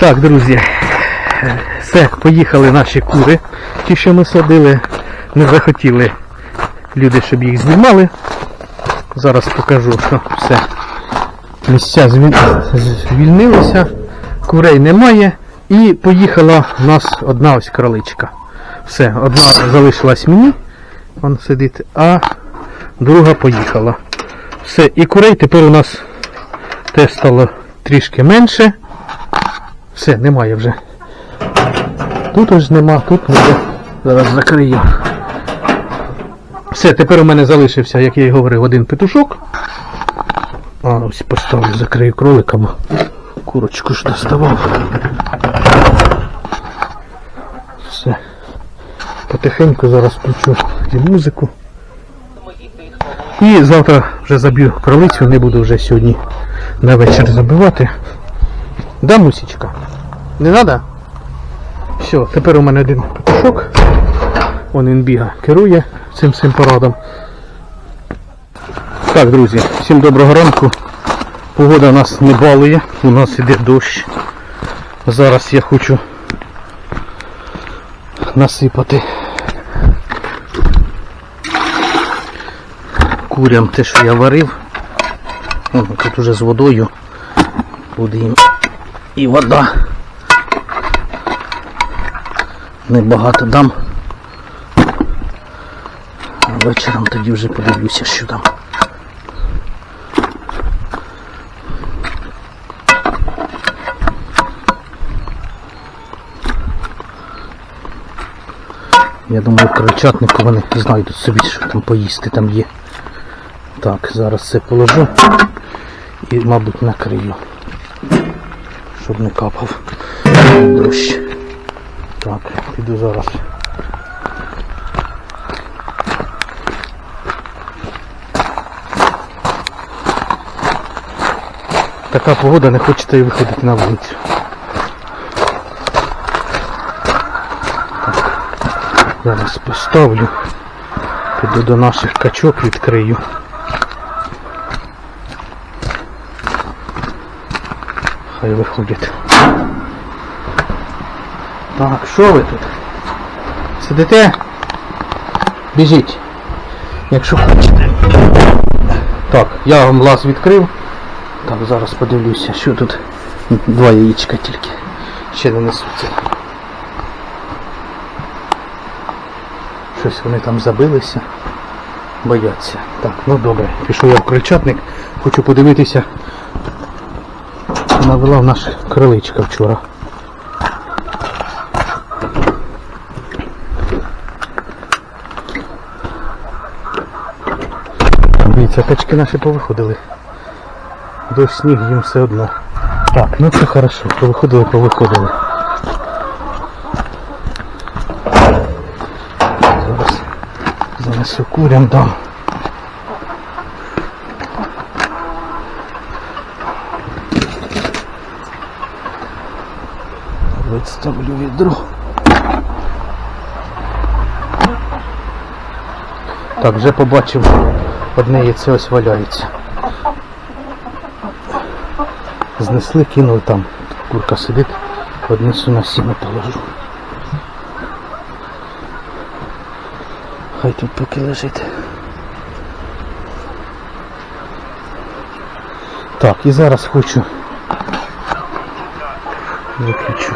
Так, друзі, все, поїхали наші кури. Ті, що ми садили, не захотіли люди, щоб їх знімали. Зараз покажу, що все. Місця звіль- звільнилися, курей немає. І поїхала в нас одна ось кроличка. Все, одна залишилась мені, вон сидить, а друга поїхала. Все, і курей тепер у нас теж стало трішки менше. Все, немає вже. Тут ось нема, тут буде. Зараз закрию. Все, тепер у мене залишився, як я і говорив, один петушок. А, ось поставлю, закрию кролика, бо курочку ж доставав. Все. Потихеньку зараз включу і музику. І завтра вже заб'ю кролицю, не буду вже сьогодні на вечір забивати. Да, мусічка? Не треба? Все, тепер у мене один петушок. Вон він керує цим всім парадом. Так, друзі, всім доброго ранку. Погода нас не балує, у нас іде дощ. Зараз я хочу насипати курям те, що я варив. Вон, тут уже з водою буде їм і вода. Небагато дам. А тоді вже подивлюся, що там. Я думаю, крольчатнику вони знайдуть собі, що там поїсти там є. Так, зараз це положу і, мабуть, накрию, щоб не капав дощ. Так, піду зараз. Така погода, не хочете і виходити на вулицю. Зараз поставлю. Піду до наших качок відкрию. Хай виходять. Так, що ви тут? Сидите? Біжіть. Якщо хочете. Так, я вам лаз відкрив. Так, зараз подивлюся, що тут. Два яєчка тільки. Ще не несуться. Щось вони там забилися. Бояться. Так, ну добре. Пішов я в крильчатник. Хочу подивитися. Навела в наш криличка вчора. Дивіться, качки наші повиходили. До сніг їм все одно. Так, ну це хорошо. Повиходили, повиходили. Зараз занесу курям дам. Відставлю відро. Так, вже побачив, одне яйце ось валяється. Знесли, кинули там. Курка сидить, однесу на сіно положу. Хай тут поки лежить. Так, і зараз хочу виключу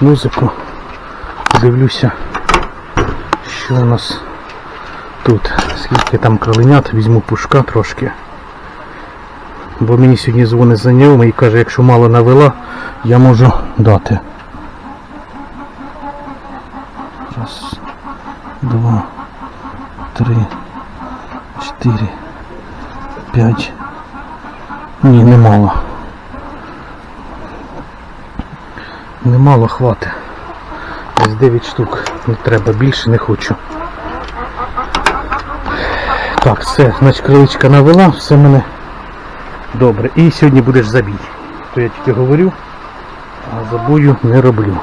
музику, подивлюся, що у нас тут. Скільки там кроленят, візьму пушка трошки. Бо мені сьогодні дзвонить знайомий і каже, якщо мало навела, я можу дати. Раз, два, три, чотири, п'ять. Ні, немало. Немало хватить. Десь 9 штук. Не треба більше, не хочу. Так, все, значить криличка навела, все в мене добре. І сьогодні будеш забій. То я тільки говорю, а забою не роблю.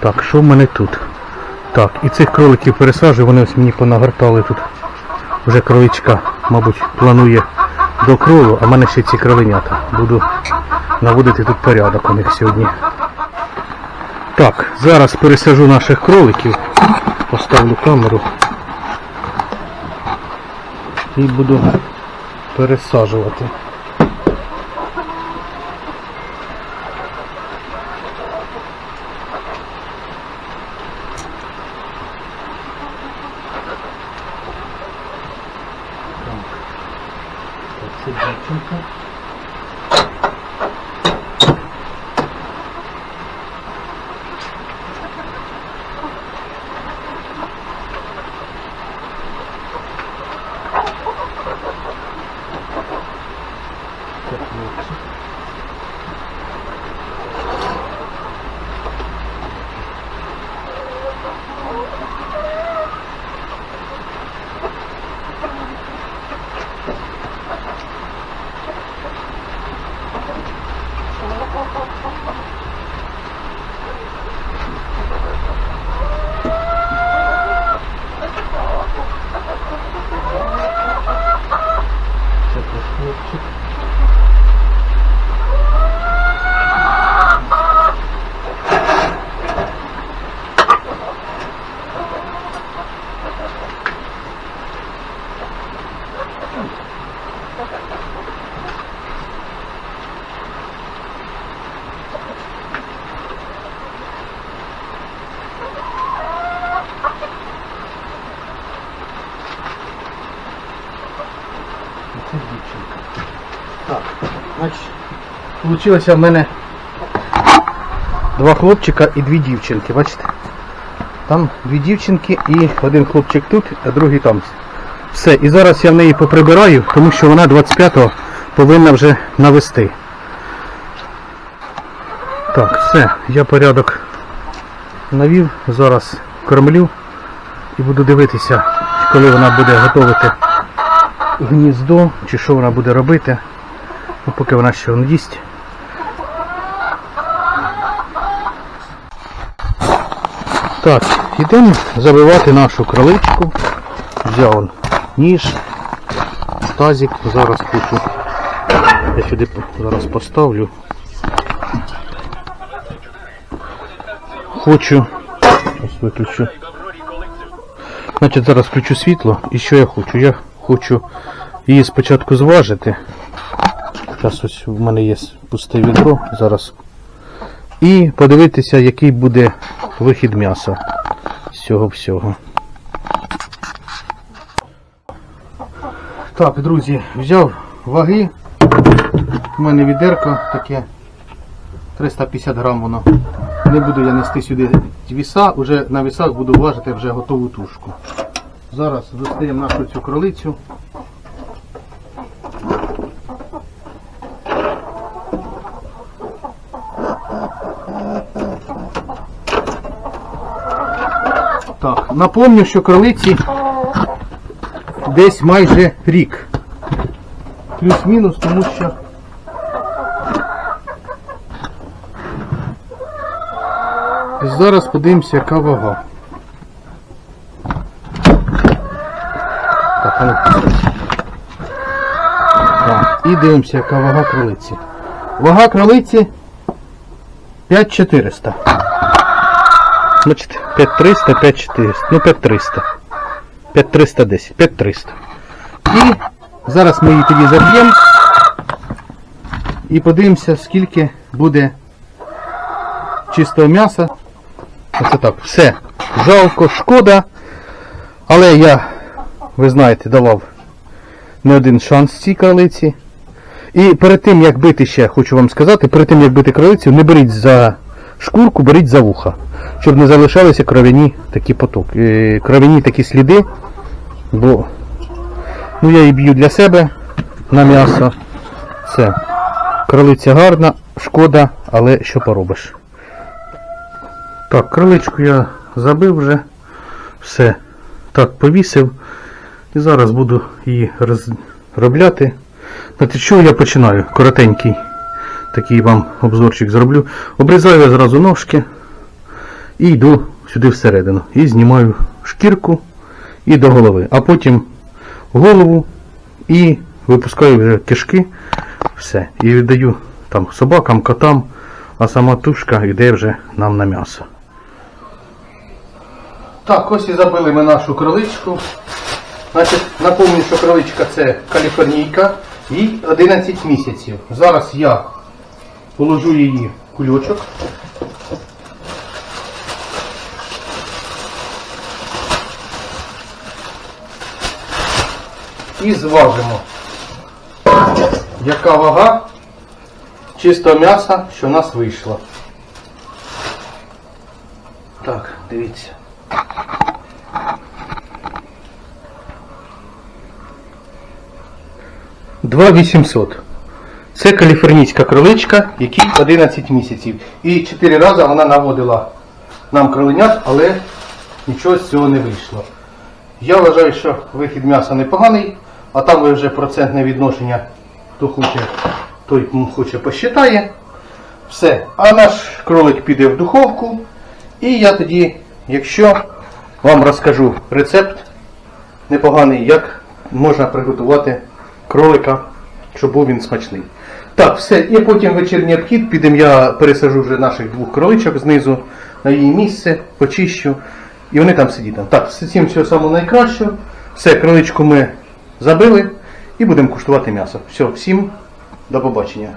Так, що в мене тут? Так, і цих кроликів пересаджую, вони ось мені понагортали тут. Вже кроличка, мабуть, планує до кролу, а в мене ще ці кроленята. Буду наводити тут порядок у них сьогодні. Так, зараз пересажу наших кроликів, поставлю камеру і буду пересаджувати. Це дівчинка. Це хлопчик. Це теж хлопчик. І Це дівчинка. Так, значить, Получилося в мене два хлопчика і дві дівчинки, бачите? Там дві дівчинки і один хлопчик тут, а другий там. Все, і зараз я в неї поприбираю, тому що вона 25-го повинна вже навести. Так, все, я порядок навів, зараз кормлю і буду дивитися, коли вона буде готувати гніздо, чи що вона буде робити. Ну, поки вона ще їсть. Так, йдемо забивати нашу кроличку. Взяв ніж, тазик, зараз хочу. Я сюди зараз поставлю. Хочу. Ось виключу. Значить, зараз включу світло. І що я хочу? Я хочу її спочатку зважити. Зараз ось в мене є пусте відро зараз. І подивитися, який буде вихід м'яса з цього всього. Так, друзі, взяв ваги. У мене відерко таке 350 грам воно. Не буду я нести сюди віса, уже на вісах буду важити вже готову тушку. Зараз достаємо нашу цю кролицю. Так, напомню, що кролиці десь майже рік. Плюс-мінус, тому що зараз подивимося, яка вага. Так, а ну. Так, і дивимося, яка вага кролиці. Вага кролиці 5400. Значить, 5300, 5400, ну 5300. 5310, 5300. І зараз ми її тоді заб'ємо і подивимося, скільки буде чистого м'яса. Оце так, все. Жалко, шкода. Але я, ви знаєте, давав не один шанс цій кролиці. І перед тим, як бити ще, хочу вам сказати, перед тим, як бити кролицю, не беріть за шкурку, беріть за вуха. Щоб не залишалися кров'яні такі потоки, е, кров'яні такі сліди. Бо ну, я її б'ю для себе на м'ясо. Все. Кролиця гарна, шкода, але що поробиш. Так, кроличку я забив вже. Все. Так, повісив. І зараз буду її розробляти. Знаєте, що я починаю? Коротенький такий вам обзорчик зроблю. Обрізаю я зразу ножки і йду сюди всередину. І знімаю шкірку і до голови. А потім голову і випускаю вже кишки. Все. І віддаю там собакам, котам, а сама тушка йде вже нам на м'ясо. Так, ось і забили ми нашу кроличку. Значить, напомню, що кроличка це каліфорнійка, їй 11 місяців. Зараз я положу її в кульочок. І зважимо, яка вага чистого м'яса, що в нас вийшло. Так, дивіться. Два 800. Це каліфорнійська кроличка, якій 11 місяців. І 4 рази вона наводила нам кроленят, але нічого з цього не вийшло. Я вважаю, що вихід м'яса непоганий, а там ви вже процентне відношення, хто хоче, той хоче посчитає. Все. А наш кролик піде в духовку. І я тоді, якщо вам розкажу рецепт непоганий, як можна приготувати кролика, щоб був він смачний. Так, все, і потім вечірній обхід, підемо, я пересажу вже наших двох кроличок знизу на її місце, почищу. І вони там сидіть. Так, всім всього самого найкращого. Все, кроличку ми забили і будемо куштувати м'ясо. Все, всім до побачення.